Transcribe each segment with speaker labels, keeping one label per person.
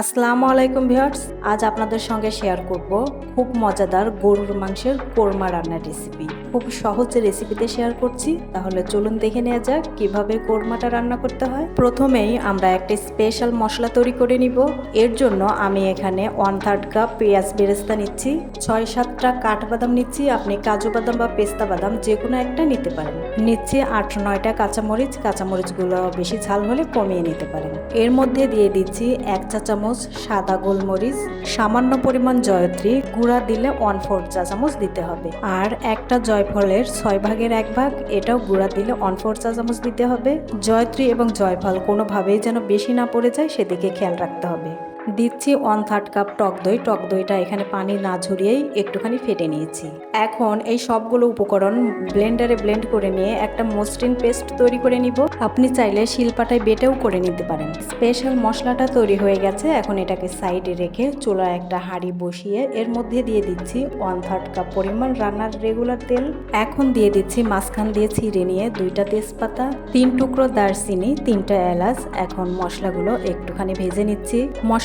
Speaker 1: আসসালামু আলাইকুম ভিউয়ার্স, আজ আপনাদের সঙ্গে শেয়ার করব খুব মজাদার গরুর মাংসের কোরমা রান্নার রেসিপি খুব সহজ রেসিপিতে শেয়ার করছি, তাহলে চলুন দেখে নেওয়া যাক কীভাবে কোরমাটা রান্না করতে হয়। প্রথমেই আমরা একটা স্পেশাল মশলা তৈরি করে নিব। এর জন্য আমি এখানে ওয়ান থার্ড কাপ পেঁয়াজ বেরেস্তা নিচ্ছি, ছয় সাতটা কাঠবাদাম নিচ্ছি, আপনি কাজু বাদাম বা পেস্তা বাদাম যে কোনো একটা নিতে পারেন। নিচ্ছি আট নয়টা কাঁচামরিচ, কাঁচামরিচগুলো বেশি ঝাল হলে কমিয়ে নিতে পারেন। এর মধ্যে দিয়ে দিচ্ছি এক চা চামচ সাদা গোলমরিচ, সামান্য পরিমাণ জয়ত্রী, গুঁড়া দিলে ওয়ান ফোর চা চামচ দিতে হবে। আর একটা জয়ফলের ছয় ভাগের এক ভাগ, এটাও গুঁড়া দিলে ওয়ান ফোর চা চামচ দিতে হবে। জয়ত্রী এবং জয়ফল কোনোভাবেই যেন বেশি না পড়ে যায়, সেদিকে খেয়াল রাখতে হবে। দিচ্ছি ওয়ান থার্ড কাপ টক দই। টক দইটা এখানে পানি না ঝরিয়েই একটুখানি ফেটে নিয়েছি। এখন এই সবগুলো উপকরণ ব্লেন্ডারে ব্লেন্ড করে নিয়ে একটা মসৃণ পেস্ট তৈরি করে নিব। আপনি চাইলে শিলপাটায় বেটেও করে নিতে পারেন। স্পেশাল মশলাটা তৈরি হয়ে গেছে। এখন এটাকে সাইডে রেখে চুলায় একটা হাঁড়ি বসিয়ে এর মধ্যে দিয়ে দিচ্ছি ওয়ান থার্ড কাপ পরিমাণ রান্নার রেগুলার তেল। এখন দিয়ে দিচ্ছি মাঝখান দিয়ে ছিঁড়ে নিয়ে দুইটা তেজপাতা, তিন টুকরো দারচিনি, তিনটা এলাচ। এখন মশলাগুলো একটুখানি ভেজে নিচ্ছি।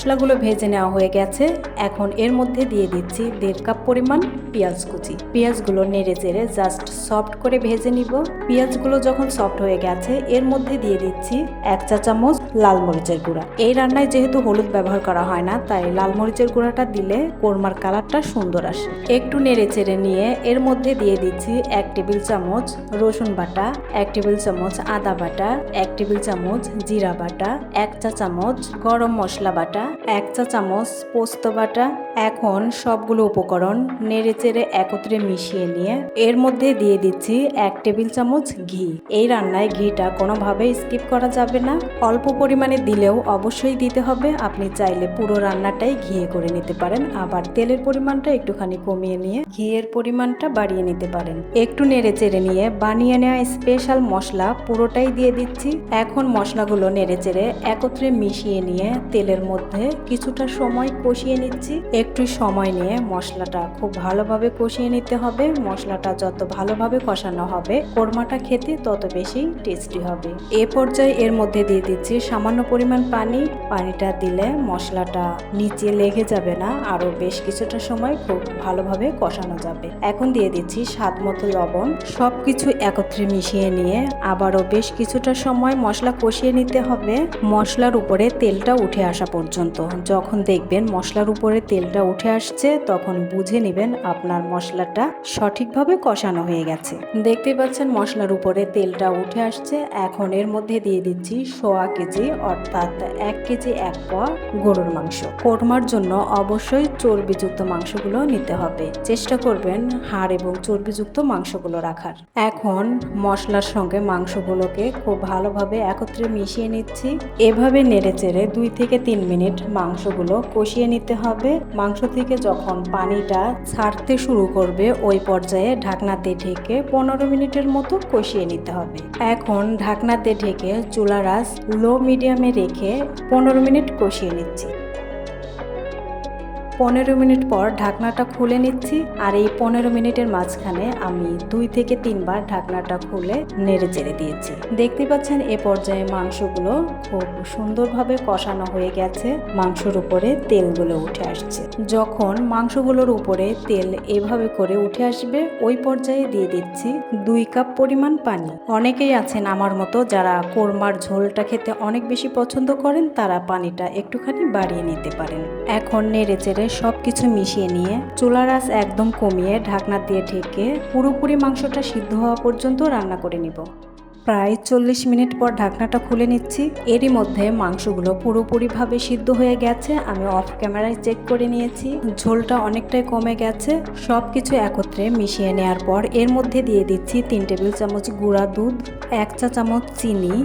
Speaker 1: মশলাগুলো ভেজে নেওয়া হয়ে গেছে। এখন এর মধ্যে দিয়ে দিচ্ছি দেড় কাপ পরিমাণ পেঁয়াজ কুচি। পেঁয়াজগুলো নেড়ে চেড়ে জাস্ট সফট করে ভেজে নিব। পেঁয়াজগুলো যখন সফট হয়ে গেছে, এর মধ্যে দিয়ে দিচ্ছি এক চা চামচ লাল মরিচের গুঁড়া। এই রান্নায় যেহেতু হলুদ ব্যবহার করা হয় না, তাই লাল মরিচের গুঁড়াটা দিলে কোরমার কালারটা সুন্দর আসে। একটু নেড়ে চেড়ে নিয়ে এর মধ্যে দিয়ে দিচ্ছি এক টেবিল চামচ রসুন বাটা, এক টেবিল চামচ আদা বাটা, এক টেবিল চামচ জিরা বাটা, এক চা চামচ গরম মশলা বাটা, এক চা চামচ পোস্ত বাটা। এখন সবগুলো উপকরণ নেড়ে চেড়ে একত্রে মিশিয়ে নিয়ে এর মধ্যে দিয়ে দিচ্ছি এক টেবিল চামচ ঘি। এই রান্নায় ঘিটা কোনোভাবেই স্কিপ করা যাবে না। অল্প পরিমাণে দিলেও অবশ্যই দিতে হবে। আপনি চাইলে পুরো রান্নাটাই ঘিয়ে করে নিতে পারেন। আবার তেলের পরিমাণটা একটুখানি কমিয়ে নিয়ে ঘিয়ের পরিমাণটা বাড়িয়ে নিতে পারেন। একটু নেড়ে চেড়ে নিয়ে বানিয়ে নেওয়া স্পেশাল মশলা পুরোটাই দিয়ে দিচ্ছি। এখন মশলাগুলো নেড়ে চেড়ে একত্রে মিশিয়ে নিয়ে তেলের মধ্যে কিছুটা সময় কষিয়ে নিচ্ছি। একটু সময় নিয়ে মশলাটা খুব ভালোভাবে কষিয়ে নিতে হবে। মশলাটা যত ভালোভাবে কষানো হবে, কোরমাটা খেতে তত বেশি টেস্টি হবে। এ পর্যায়ে এর মধ্যে দিয়ে দিচ্ছি সামান্য পরিমাণ পানি, পানিটা দিলে মশলাটা নিচে লেগে যাবে না, আরও বেশ কিছুটা সময় খুব ভালোভাবে কষানো যাবে। এখন দিয়ে দিচ্ছি স্বাদ মতো লবণ। সবকিছু একত্রে মিশিয়ে নিয়ে আবারও বেশ কিছুটা সময় মশলা কষিয়ে নিতে হবে। মশলার উপরে তেলটা উঠে আসা পর্যন্ত। যখন দেখবেন মশলার উপরে তেলটা উঠে আসছে, তখন বুঝে নেবেন আপনার মশলাটা সঠিকভাবে কষানো হয়ে গেছে। দেখতে পাচ্ছেন মশলার উপরে তেলটা উঠে আসছে। এখন এর মধ্যে দিয়ে দিচ্ছি সোয়া কেজি অর্থাৎ এক কেজি এক পোয়া গরুর মাংস। কোরমার জন্য অবশ্যই চর্বিযুক্ত মাংসগুলো নিতে হবে। চেষ্টা করবেন হাড় এবং চর্বিযুক্ত মাংসগুলো রাখার। এখন মশলার সঙ্গে মাংসগুলোকে খুব ভালোভাবে একত্রে মিশিয়ে নিচ্ছি। এভাবে নেড়ে চেড়ে দুই থেকে তিন মিনিট মাংসগুলো কষিয়ে নিতে হবে। মাংস থেকে যখন পানিটা ছাড়তে শুরু করবে, ওই পর্যায়ে ঢাকনাতে ঢেকে পনেরো মিনিটের মতো কষিয়ে নিতে হবে। এখন ঢাকনাতে ঢেকে চুলা রাস লো মিডিয়ামে রেখে পনেরো মিনিট কষিয়ে নিচ্ছি। পনেরো মিনিট পর ঢাকনাটা খুলে নিচ্ছি আর এই পনেরো মিনিটের মাঝখানে আমি দুই থেকে তিনবার ঢাকনাটা খুলে নেড়ে চেড়ে দিয়েছি। দেখতে পাচ্ছেন এ পর্যায়ে মাংসগুলো খুব সুন্দরভাবে কষানো হয়ে গেছে। মাংসর উপরে তেলগুলো উঠে আসছে। যখন মাংসগুলোর উপরে তেল এভাবে করে উঠে আসবে, ওই পর্যায়ে দিয়ে দিচ্ছি দুই কাপ পরিমাণ পানি। অনেকেই আছেন আমার মতো যারা কোরমার ঝোলটা খেতে অনেক বেশি পছন্দ করেন, তারা পানিটা একটুখানি বাড়িয়ে নিতে পারেন। এখন নেড়ে চেড়ে সব কিছু মিশিয়ে নিয়ে চুলার আঁচ একদম কমিয়ে ঢাকনা দিয়ে ঢেকে পুরোপুরি মাংসটা সিদ্ধ হওয়া পর্যন্ত রান্না করে নিব। প্রায় চল্লিশ মিনিট পর ঢাকনাটা খুলে নিচ্ছি। এরই মধ্যে মাংসগুলো পুরোপুরিভাবে সিদ্ধ হয়ে গেছে। আমি অফ ক্যামেরায় চেক করে নিয়েছি। ঝোলটা অনেকটাই কমে গেছে। সব কিছু একত্রে মিশিয়ে নেওয়ার পর এর মধ্যে দিয়ে দিচ্ছি তিন টেবিল চামচ গুঁড়া দুধ, এক চা চামচ চিনি,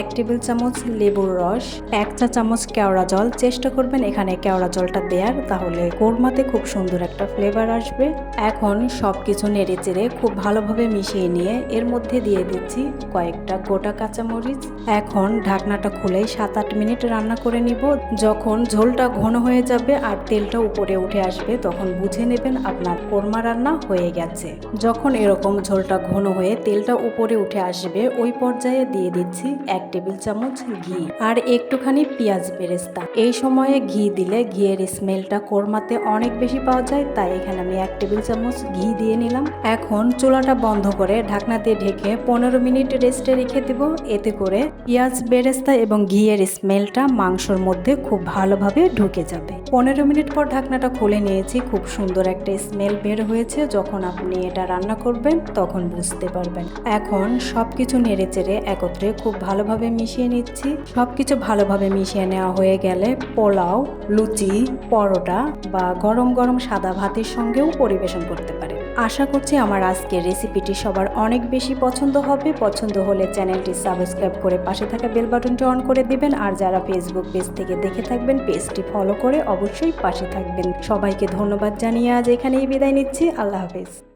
Speaker 1: এক টেবিল চামচ লেবুর রস, এক চা চামচ কেওড়া জল। চেষ্টা করবেন এখানে কেওড়া জলটা দেওয়ার তাহলে কোরমাতে খুব সুন্দর একটা ফ্লেভার আসবে। এখন সব কিছু নেড়ে চেড়ে খুব ভালোভাবে মিশিয়ে নিয়ে এর মধ্যে দিয়ে দিচ্ছি কয়েক কয়েকটা গোটা কাঁচামরিচ। এখন ঢাকনাটা খুলে সাত আট মিনিট রান্না করে নিব। যখন ঝোলটা ঘন হয়ে যাবে আর তেলটা উপরে উঠে আসবে, তখন বুঝে নেবেন আপনার কোরমা রান্না হয়ে গেছে। যখন এরকম ঝোলটা ঘন হয়ে তেলটা উপরে উঠে আসবে, ওই পর্যায়ে দিয়ে দিচ্ছি এক টেবিল চামচ ঘি আর একটুখানি পেঁয়াজ বেরেস্তা। এই সময়ে ঘি দিলে ঘিয়ের স্মেলটা কোরমাতে অনেক বেশি পাওয়া যায়, তাই এখানে আমি এক টেবিল চামচ ঘি দিয়ে নিলাম। এখন চুলাটা বন্ধ করে ঢাকনা দিয়ে ঢেকে পনেরো মিনিট রেস্টে রেখে দেব। এতে করে পেঁয়াজ, বেরেস্তা এবং ঘিয়ের স্মেলটা মাংসর মধ্যে খুব ভালোভাবে ঢুকে যাবে। পনেরো মিনিট পর ঢাকনাটা খুলে নিয়েছি। খুব সুন্দর একটা স্মেল বের হয়েছে। যখন আপনি এটা রান্না করবেন, তখন বুঝতে পারবেন। এখন সবকিছু নেড়ে চেড়ে একত্রে খুব ভালোভাবে মিশিয়ে নিচ্ছি। সবকিছু ভালোভাবে মিশিয়ে নেওয়া হয়ে গেলে পোলাও, লুচি, পরোটা বা গরম গরম সাদা ভাতের সঙ্গেও পরিবেশন করতে পারেন। আশা করছি আমার আজকের রেসিপিটি সবার অনেক বেশি পছন্দ হবে। পছন্দ হলে চ্যানেলটি সাবস্ক্রাইব করে পাশে থাকা বেল বাটনটি অন করে দিবেন। আর যারা ফেসবুক পেজ থেকে দেখে থাকবেন পেজটি ফলো করে অবশ্যই পাশে থাকবেন। সবাইকে ধন্যবাদ জানিয়ে আজ এখানেই বিদায় নিচ্ছি। আল্লাহ হাফেজ।